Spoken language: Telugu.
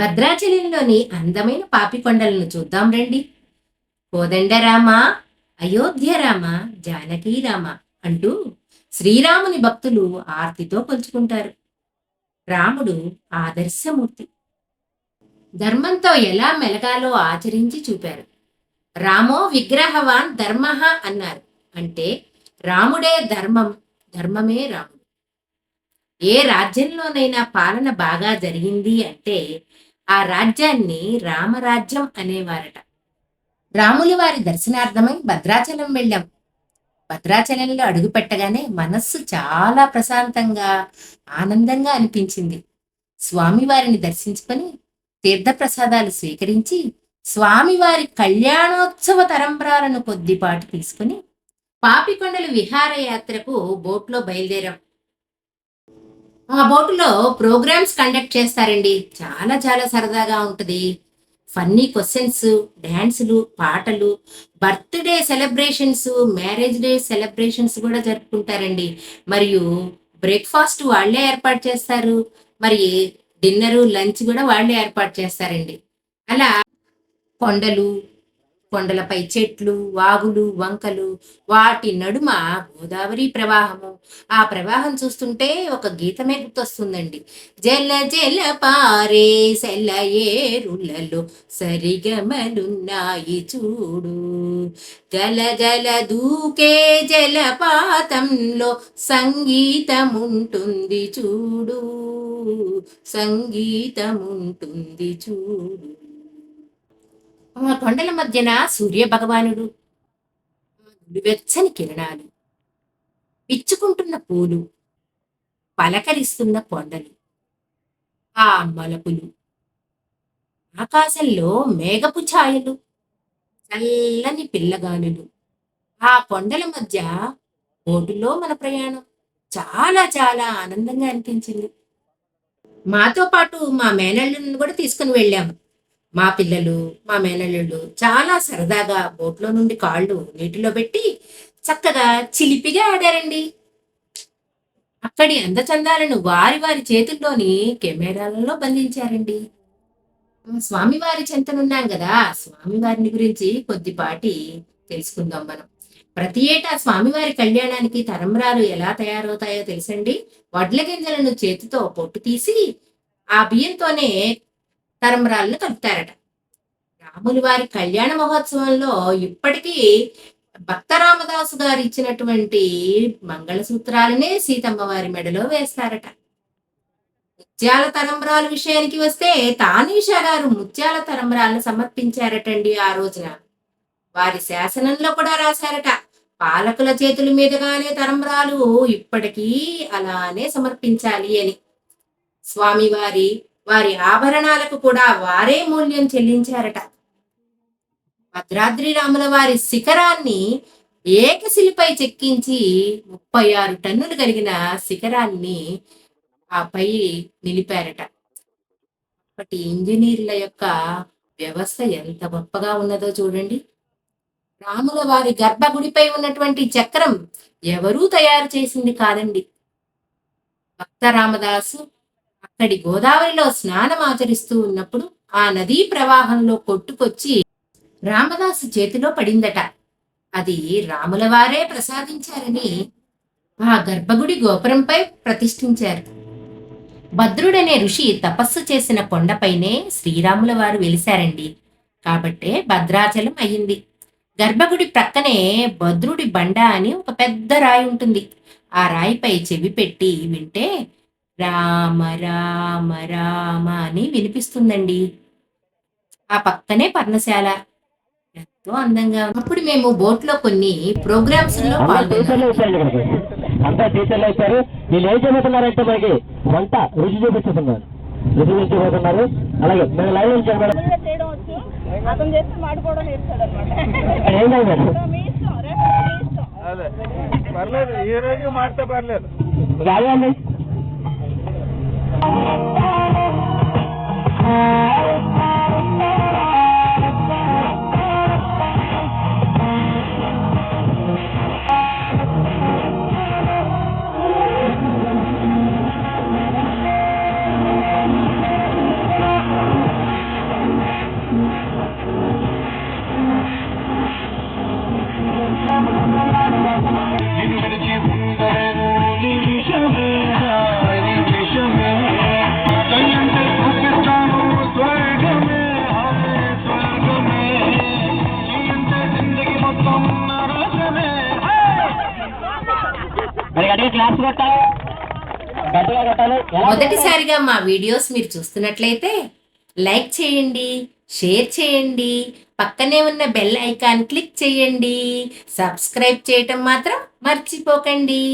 భద్రాచలంలోని అందమైన పాపికొండలను చూద్దాం రండి. కోదండరామ అయోధ్యరామ జానకీరామ అంటూ శ్రీరాముని భక్తులు ఆర్తితో కొలుచుకుంటారు. రాముడు ఆదర్శమూర్తి. ధర్మంతో ఎలా మెలగాలో ఆచరించి చూపారు. రామో విగ్రహవాన్ ధర్మ అన్నారు. అంటే రాముడే ధర్మం ధర్మమే రాముడు. ఏ రాజ్యంలోనైనా పాలన బాగా జరిగింది అంటే ఆ రాజ్యాన్ని రామరాజ్యం అనేవారట. రాముల వారి దర్శనార్థమై భద్రాచలం వెళ్ళాం. భద్రాచలంలో అడుగుపెట్టగానే మనస్సు చాలా ప్రశాంతంగా ఆనందంగా అనిపించింది. స్వామివారిని దర్శించుకొని తీర్థప్రసాదాలు స్వీకరించి స్వామివారి కళ్యాణోత్సవ తరంపరాలను కొద్దిపాటు తీసుకుని పాపికొండల విహారయాత్రకు బోట్లో బయలుదేరాం. ఆ బోటులో ప్రోగ్రామ్స్ కండక్ట్ చేస్తారండి. చాలా చాలా సరదాగా ఉంటుంది. ఫన్నీ క్వశ్చన్స్ డ్యాన్సులు పాటలు birthday celebrations marriage day celebrations కూడా జరుపుకుంటారండి. మరియు బ్రేక్ఫాస్ట్ వాళ్ళే ఏర్పాటు చేస్తారు. మరి డిన్నరు లంచ్ కూడా వాళ్ళే ఏర్పాటు చేస్తారండి. అలా కొండలు కొండలపై చెట్లు వాగులు వంకలు వాటి నడుమ గోదావరి ప్రవాహము. ఆ ప్రవాహం చూస్తుంటే ఒక గీతమే గుర్తొస్తుందండి. జల జల పారే సెల ఏరులలో సరిగమలున్నాయి చూడు. గల గల దూకే జలపాతంలో సంగీతముంటుంది చూడు. సంగీతముంటుంది చూడు. కొండల మధ్యన సూర్య భగవానుడు వెచ్చని కిరణాలు పిచ్చుకుంటున్న పూలు పలకరిస్తున్న కొండలు ఆ మలుపులు ఆకాశంలో మేఘపు ఛాయలు చల్లని పిల్లగాలులు. ఆ కొండల మధ్య బోటులో మన ప్రయాణం చాలా చాలా ఆనందంగా అనిపించింది. మాతో పాటు మా మేనళ్ళను కూడా తీసుకుని వెళ్ళాము మా పిల్లలు మా మేనల్లుళ్ళు చాలా సరదాగా బోట్లో నుండి కాళ్ళు నీటిలో పెట్టి చక్కగా చిలిపిగా ఆడారండి. అక్కడి అందచందాలను వారి వారి చేతుల్లోని కెమెరాలలో బంధించారండి. స్వామివారి చెంతనున్నాం కదా స్వామివారిని గురించి కొద్దిపాటి తెలుసుకుందాం మనం. ప్రతి ఏటా స్వామివారి కళ్యాణానికి తరంరాలు ఎలా తయారవుతాయో తెలుసండి? వడ్ల గింజలను చేతితో పొట్టు తీసి ఆ బియ్యంతోనే తరంబరాలను కలుపుతారట రాములు వారి కళ్యాణ మహోత్సవంలో ఇప్పటికీ భక్త రామదాసు గారు ఇచ్చినటువంటి మంగళసూత్రాలనే సీతమ్మ వారి మెడలో వేస్తారట. ముత్యాల తరంబరాల విషయానికి వస్తే తానీషా గారు ముత్యాల తరంబరాలను సమర్పించారటండి ఆ రోజున. వారి శాసనంలో కూడా రాశారట పాలకుల చేతుల మీదుగానే తరంబరాలు ఇప్పటికీ అలానే సమర్పించాలి అని. స్వామివారి వారి ఆభరణాలకు కూడా వారే మూల్యం చెల్లించారట. భద్రాద్రి రాముల వారి శిఖరాన్ని ఏకశిలిపై చెక్కించి ముప్పై ఆరు టన్నులు కలిగిన శిఖరాన్ని ఆ పై నిలిపారట. అప్పటి ఇంజనీర్ల యొక్క వ్యవస్థ ఎంత గొప్పగా ఉన్నదో చూడండి. రాముల వారి గర్భగుడిపై ఉన్నటువంటి చక్రం ఎవరూ తయారు చేసింది కాదండి. భక్త రామదాసు అక్కడి గోదావరిలో స్నానం ఆచరిస్తూ ఉన్నప్పుడు ఆ నదీ ప్రవాహంలో కొట్టుకొచ్చి రామదాసు చేతిలో పడిందట. అది రాములవారే ప్రసాదించారని ఆ గర్భగుడి గోపురంపై ప్రతిష్ఠించారు. భద్రుడనే ఋషి తపస్సు చేసిన కొండపైనే శ్రీరాముల వారు వెలిశారండి. కాబట్టే భద్రాచలం అయ్యింది గర్భగుడి ప్రక్కనే భద్రుడి బండ అని ఒక పెద్ద రాయి ఉంటుంది. ఆ రాయిపై చెవి పెట్టి వింటే రామ రామ రామ అని వినిపిస్తుందండి. ఆ పక్కనే పర్ణశాల. ఎంతో అందంగా. అప్పుడు మేము బోట్లో కొన్ని ప్రోగ్రామ్స్లో అంతా టీచర్లు వచ్చారు వీళ్ళు ఏం చేయబోతున్నారంటే మనకి వంట రుచి చూపిస్తున్నారు. రుచి చూపించబోతున్నారు అలాగే మేము లైవ్ చేయడం అతను చేస్తే నేర్చాడు అనమాట ఏం కాదు మేడం. పర్లేదు రోజు మరి గట్టిగా క్లాస్ కొట్టాలి. మొదటిసారిగా మా వీడియోస్ మీరు చూస్తున్నట్లయితే లైక్ చేయండి షేర్ చేయండి పక్కనే ఉన్న బెల్ ఐకాన్ క్లిక్ చేయండి సబ్స్క్రైబ్ చేయటం మాత్రం మర్చిపోకండి.